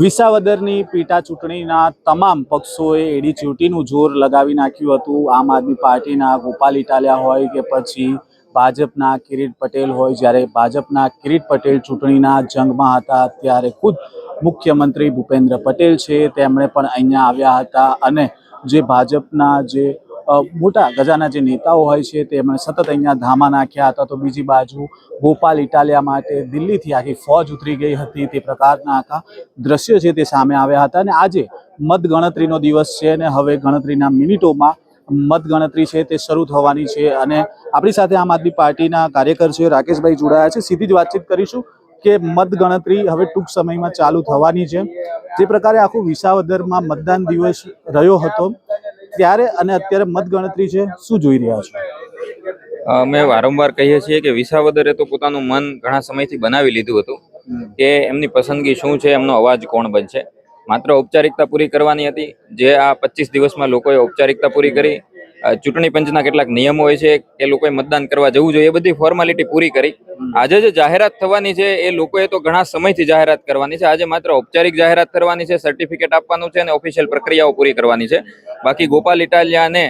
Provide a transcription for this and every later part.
વિસાવદરની પેટા ચૂંટણીના તમામ પક્ષોએ એડી ચૂંટીનું જોર લગાવી નાખ્યું હતું. આમ આદમી પાર્ટીના ગોપાલ ઇટાલિયા હોય કે પછી ભાજપના કિરીટ પટેલ હોય, જ્યારે ભાજપના કિરીટ પટેલ ચૂંટણીના જંગમાં હતા, ત્યારે ખુદ મુખ્યમંત્રી ભૂપેન્દ્ર પટેલ છે. તેમણે પણ અહીંયા આવ્યા હતા અને જે ભાજપના જે મોટા ગજાના જે નેતાઓ હોય છે તેમણે સતત અહીંયા ધામા નાખ્યા હતા. તો બીજી બાજુ ગોપાલ ઇટાલિયા માટે દિલ્હીથી આખી ફોજ ઉતરી ગઈ હતી તે પ્રકારના આખા દ્રશ્યો છે તે સામે આવ્યા હતા. અને આજે મતગણતરીનો દિવસ છે અને હવે ગણતરીના મિનિટોમાં મતગણતરી છે તે શરૂ થવાની છે. અને આપણી સાથે આમ આદમી પાર્ટીના કાર્યકર છે રાકેશભાઈ જોડાયા છે. સીધી જ વાતચીત કરીશું કે મતગણતરી હવે ટૂંક સમયમાં ચાલુ થવાની છે. જે પ્રકારે આખું વિસાવદરમાં મતદાન દિવસ રહ્યો હતો ત્યારે અને અત્યારે મતગણતરી છે શું જોઈ રહ્યા છો? અમે વારંવાર કહીએ છીએ કે વિસાવદરે તો પોતાનું મન ઘણા સમયથી બનાવી લીધું હતું કે એમની પસંદગી શું છે એમનો અવાજ કોણ બનશે. માત્ર ઔપચારિકતા પૂરી કરવાની હતી. જે આ પચીસ દિવસમાં લોકોએ ઔપચારિકતા પૂરી કરી ચૂંટણી પંચના કેટલાક નિયમો હોય છે કે લોકોએ મતદાન કરવા જવું જોઈએ, એ બધી ફોર્માલિટી પૂરી કરી. આજે જે જાહેરાત થવાની છે, એ લોકોએ તો ઘણા સમયથી જાહેરાત કરવાની છે. આજે માત્ર ઔપચારિક જાહેરાત કરવાની છે સર્ટિફિકેટ આપવાનું છે અને ઓફિશિયલ પ્રક્રિયાઓ પૂરી કરવાની છે. બાકી ગોપાલ ઇટાલિયા અને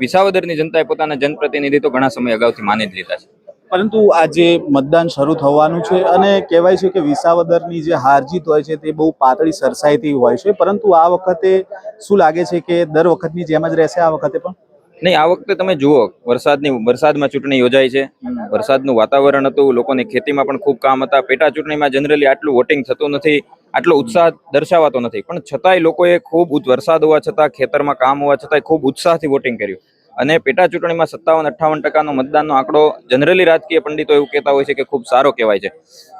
વિસાવદરની જનતાએ પોતાના જનપ્રતિનિધિ તો ઘણા સમય અગાઉથી માની જ લીધા છે. પરંતુ આજે મતદાન શરૂ થવાનું છે અને કહેવાય છે કે વિસાવદરની જે હાર જીત હોય છે, તે બહુ પાતળી સરસાઈથી હોય છે. પરંતુ આ વખતે શું લાગે છે કે દર વખતની જેમ જ રહેશે આ વખતે પણ? નહીં, આ વખતે તમે જુઓ, વરસાદની, વરસાદમાં ચૂંટણી યોજાઈ છે. વરસાદનું વાતાવરણ હતું, લોકોને ખેતીમાં પણ ખૂબ કામ હતા. પેટા ચૂંટણીમાં જનરલી આટલું વોટિંગ થતું નથી, આટલો ઉત્સાહ દર્શાવાતો નથી. પણ છતાંય લોકોએ ખૂબ વરસાદ હોવા છતાં, ખેતરમાં કામ હોવા છતાંય ખૂબ ઉત્સાહથી વોટિંગ કર્યું. અને પેટા ચૂંટણીમાં સત્તાવન, અઠ્ઠાવન ટકાનો મતદાનનો આંકડો જનરલી રાજકીય પંડિતો એવું કહેતા હોય છે કે ખૂબ સારો કહેવાય છે.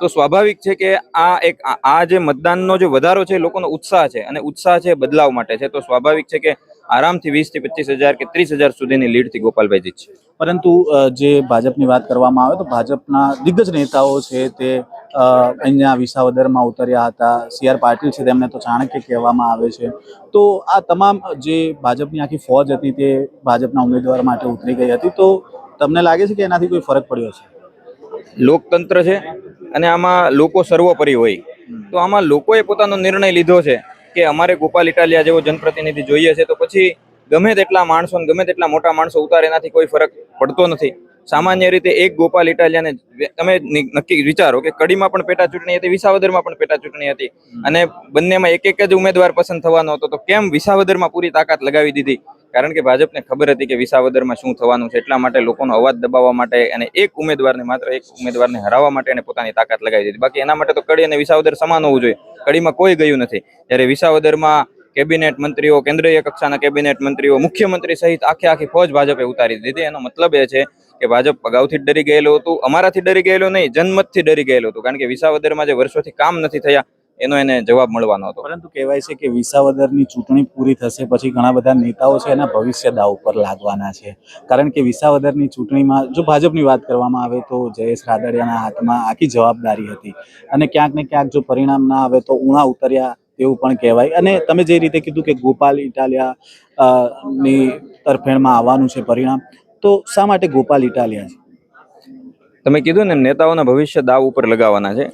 તો સ્વાભાવિક છે કે આ એક, આ- જે મતદાનનો જે વધારો છે લોકોનો ઉત્સાહ છે અને ઉત્સાહ છે બદલાવ માટે છે. તો સ્વાભાવિક છે કે આરામથી વીસથી પચીસ હજાર કે ત્રીસ હજાર સુધીની લીડથી ગોપાલભાઈ જીતશે પરંતુ જે ભાજપની વાત કરવામાં આવે તો ભાજપના દિગ્ગજ નેતાઓ છે તે અહીંયા વિસાવદરમાં ઉતર્યા હતા. સી આર પાટીલ છે તેમને તો ચાણક્ય કહેવામાં આવે છે. તો આ તમામ જે ભાજપની આખી ફોજ હતી તે ભાજપના ઉમેદવાર માટે ઉતરી ગઈ હતી. તો તમને લાગે છે કે એનાથી કોઈ ફરક પડ્યો છે? લોકતંત્ર છે અને આમાં લોકો સર્વોપરી હોય. તો આમાં લોકોએ પોતાનો નિર્ણય લીધો છે. કે અમારે ગોપાલ ઇટાલિયા જેવો જનપ્રતિનિધિ જોઈએ છે, તો પછી ગમે તેટલા માણસો ગમે તેટલા મોટા માણસો ઉતારે, એનાથી કોઈ ફરક પડતો નથી. સામાન્ય રીતે એક ગોપાલ ઇટાલિયાને તમે નક્કી વિચારો કે કડીમાં પણ પેટા ચૂંટણી હતી, વિસાવદરમાં પણ પેટા ચૂંટણી હતી. અને બંનેમાં એક એક જ ઉમેદવાર પસંદ થવાનો હતો, તો કેમ વિસાવદરમાં પૂરી તાકાત લગાવી દીધી? કારણ કે ભાજપને ખબર હતી કે વિસાવદરમાં શું થવાનું છે, એટલા માટે લોકોનો અવાજ દબાવવા માટે અને એક ઉમેદવારને માત્ર એક ઉમેદવારને હરાવવા માટે એને પોતાની તાકાત લગાવી દીધી. બાકી એના માટે તો કડી અને વિસાવદર સમાન હોવું જોઈએ. કડીમાં કોઈ ગયું નથી. જ્યારે વિસાવદરમાં કેબિનેટ મંત્રીઓ, કેન્દ્રીય કક્ષાના કેબિનેટ મંત્રીઓ, મુખ્યમંત્રી સહિત આખી આખી ફોજ ભાજપે ઉતારી દીધી. એનો મતલબ એ છે કે ભાજપ અગાઉથી ડરી ગયેલું હતું, અમારાથી ડરી ગયેલું નહીં, જનમતથી ડરી ગયેલું હતું. કારણ કે વિસાવદરમાં જે વર્ષોથી કામ નથી થયા એનો એને જવાબ મળવાનો હતો. પરંતુ કહેવાય છે કે વિસાવદરની ચૂંટણી પૂરી થશે પછી ઘણા બધા નેતાઓ છે એના ભવિષ્ય દાવ ઉપર લાગવાના છે. કારણ કે વિસાવદરની ચૂંટણીમાં જો ભાજપની વાત કરવામાં આવે તો જયેશ રાદડિયાના હાથમાં આખી જવાબદારી હતી. અને ક્યાંક ને ક્યાંક જો પરિણામ ના આવે તો ઉણા ઉતર્યા એવું પણ કહેવાય. અને તમે જે રીતે કીધું કે ગોપાલ ઇટાલિયા ની તરફેણમાં આવવાનું છે પરિણામ તો શા માટે ગોપાલ ઇટાલિયા છે? તમે કીધું ને નેતાઓના ભવિષ્ય દાવ ઉપર લગાવવાના છે.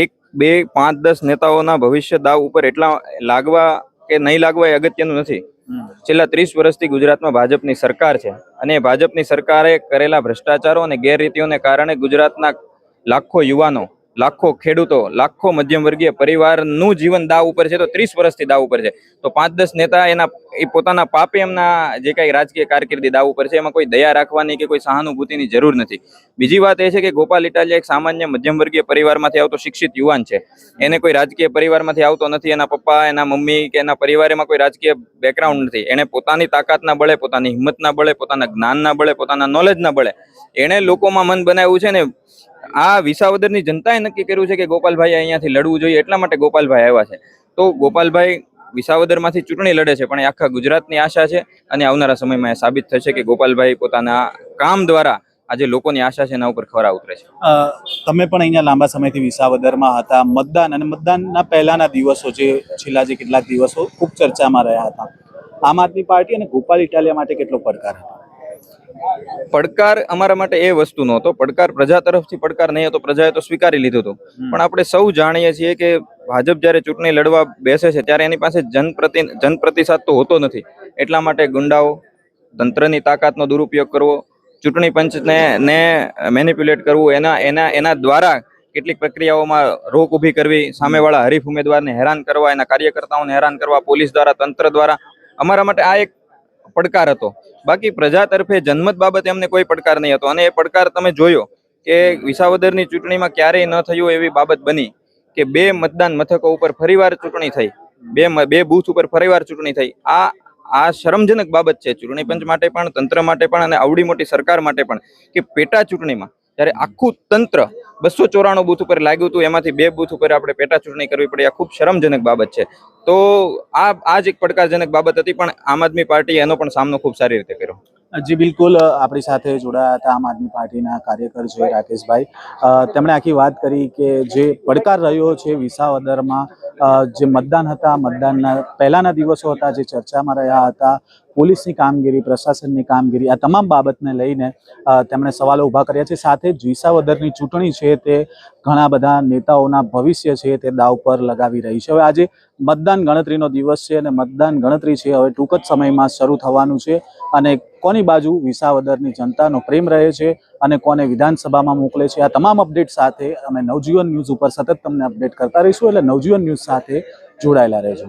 એક બે પાંચ દસ નેતાઓના ભવિષ્ય દાવ ઉપર એટલા લાગવા કે નહીં લાગવા એ અગત્યનું નથી. છેલ્લા ત્રીસ વર્ષથી ગુજરાતમાં ભાજપની સરકાર છે અને ભાજપની સરકારે કરેલા ભ્રષ્ટાચારો અને ગેરરીતિઓને કારણે ગુજરાતના લાખો યુવાનો લાખો ખેડૂતો, લાખો મધ્યમ વર્ગીય પરિવારનું જીવન દાવ ઉપર છે, તો ત્રીસ વર્ષથી દાવ ઉપર છે. તો પાંચ દસ નેતા એના, એ પોતાના પાપે એમના જે કાંઈ રાજકીય કારકિર્દી દાવ ઉપર છે, એમાં કોઈ દયા રાખવાની કે કોઈ સહાનુભૂતિની જરૂર નથી. બીજી વાત એ છે કે ગોપાલ ઇટાલિયા એક સામાન્ય મધ્યમ વર્ગીય પરિવારમાંથી આવતો શિક્ષિત યુવાન છે. એને કોઈ રાજકીય પરિવારમાંથી આવતો નથી, એના પપ્પા, એના મમ્મી કે એના પરિવારમાં કોઈ રાજકીય બેકગ્રાઉન્ડ નથી. એણે પોતાની તાકાતના બળે, પોતાની હિંમતના બળે, પોતાના જ્ઞાનના બળે, પોતાના નોલેજના બળે એણે લોકોમાં મન બનાવ્યું છે ને આ વિસાવદરની જનતાએ નક્કી કર્યું છે કે ગોપાલભાઈ અહીંયાથી લડવું જોઈએ એટલા માટે ગોપાલભાઈ આવ્યા છે. તો ગોપાલભાઈ વિસાવદરમાંથી ચૂંટણી લડે છે, પણ એ આખા ગુજરાતની આશા છે અને આવનારા સમયમાં એ સાબિત થશે કે ગોપાલભાઈ પોતાના કામ દ્વારા આજે લોકોની આશા છે એના ઉપર ખરા ઉતરે છે. તમે પણ અહીંયા લાંબા સમયથી વિસાવદરમાં હતા. મતદાન અને મતદાનના પહેલાના દિવસો જે છેલ્લા જે કેટલાક દિવસો ખૂબ ચર્ચામાં રહ્યા હતા. આમ આદમી પાર્ટી અને ગોપાલ ઇટાલિયા માટે કેટલો પડકાર હતો? પડકાર અમારા માટે એ વસ્તુનો હતો પડકાર પ્રજા તરફથી પડકાર નહીં હતો પ્રજાએ તો સ્વીકારી લીધો હતો. પણ આપણે સૌ જાણીએ છીએ કે ભાજપ જ્યારે ચૂંટણી લડવા બેસે છે ત્યારે એની પાસે જનપ્રતિ જનપ્રતિસાદ તો હોતો નથી. એટલા માટે ગુંડાઓ તંત્રની તાકાતનો દુરુપયોગ કરવો ચૂંટણી પંચને ને મેનિપ્યુલેટ કરવું એના એના એના દ્વારા કેટલીક પ્રક્રિયાઓમાં રોક ઊભી કરવી સામેવાળા હરીફ ઉમેદવારને હેરાન કરવા એના કાર્યકર્તાઓને હેરાન કરવા પોલીસ દ્વારા તંત્ર દ્વારા અમારા માટે આ એક પડકાર હતો. બાકી પ્રજા તરફે જનમત બાબતે અમને કોઈ પડકાર નહીં હતો. અને એ પડકાર તમે જોયો કે વિસાવદરની ચૂંટણીમાં ક્યારેય ન થયું એવી બાબત બની કે બે મતદાન મથકો ઉપર ફરીવાર ચૂંટણી થઈ. બે બે બૂથ ઉપર ફરીવાર ચૂંટણી થઈ. આ આ શરમજનક બાબત છે ચૂંટણી પંચ માટે પણ, તંત્ર માટે પણ અને આવડી મોટી સરકાર માટે પણ કે પેટા ચૂંટણીમાં જ્યારે આખું તંત્ર બસો ચોરાણું બૂથ ઉપર લાગ્યું હતું. એમાંથી બે બૂથ ઉપર આપણે પેટા ચૂંટણી કરવી પડી. આ ખૂબ શરમજનક બાબત છે. તો આ આ જ એક પડકારજનક બાબત હતી, પણ આમ આદમી પાર્ટીએ એનો પણ સામનો ખૂબ સારી રીતે કર્યો. જી, બિલકુલ. આપણી સાથે જોડાયા હતા આમ આદમી પાર્ટીના કાર્યકર છે રાકેશભાઈ. તેમણે આખી વાત કરી કે જે પડકાર રહ્યો છે વિસાવદરમાં જે મતદાન હતા, મતદાનના પહેલાના દિવસો હતા જે ચર્ચામાં રહ્યા હતા પોલીસની કામગીરી, પ્રશાસનની કામગીરી, આ તમામ બાબતને લઈને તેમણે સવાલો ઊભા કર્યા છે. સાથે વિસાવદરની ચૂંટણી છે તે ઘણા બધા નેતાઓના ભવિષ્ય છે તે દાવ પર લગાવી રહી છે. હવે આજે મતદાન ગણતરીનો દિવસ છે અને મતદાન ગણતરી છે હવે ટૂંક જ સમયમાં શરૂ થવાનું છે. અને કોની બાજુ વિસાવદરની જનતાનો પ્રેમ રહે છે અને કોને વિધાનસભામાં મોકલે છે, આ તમામ અપડેટ સાથે અમે નવજીવન ન્યૂઝ ઉપર સતત તમને અપડેટ કરતા રહીશું. એટલે નવજીવન ન્યૂઝ સાથે જોડાયેલા રહેજો.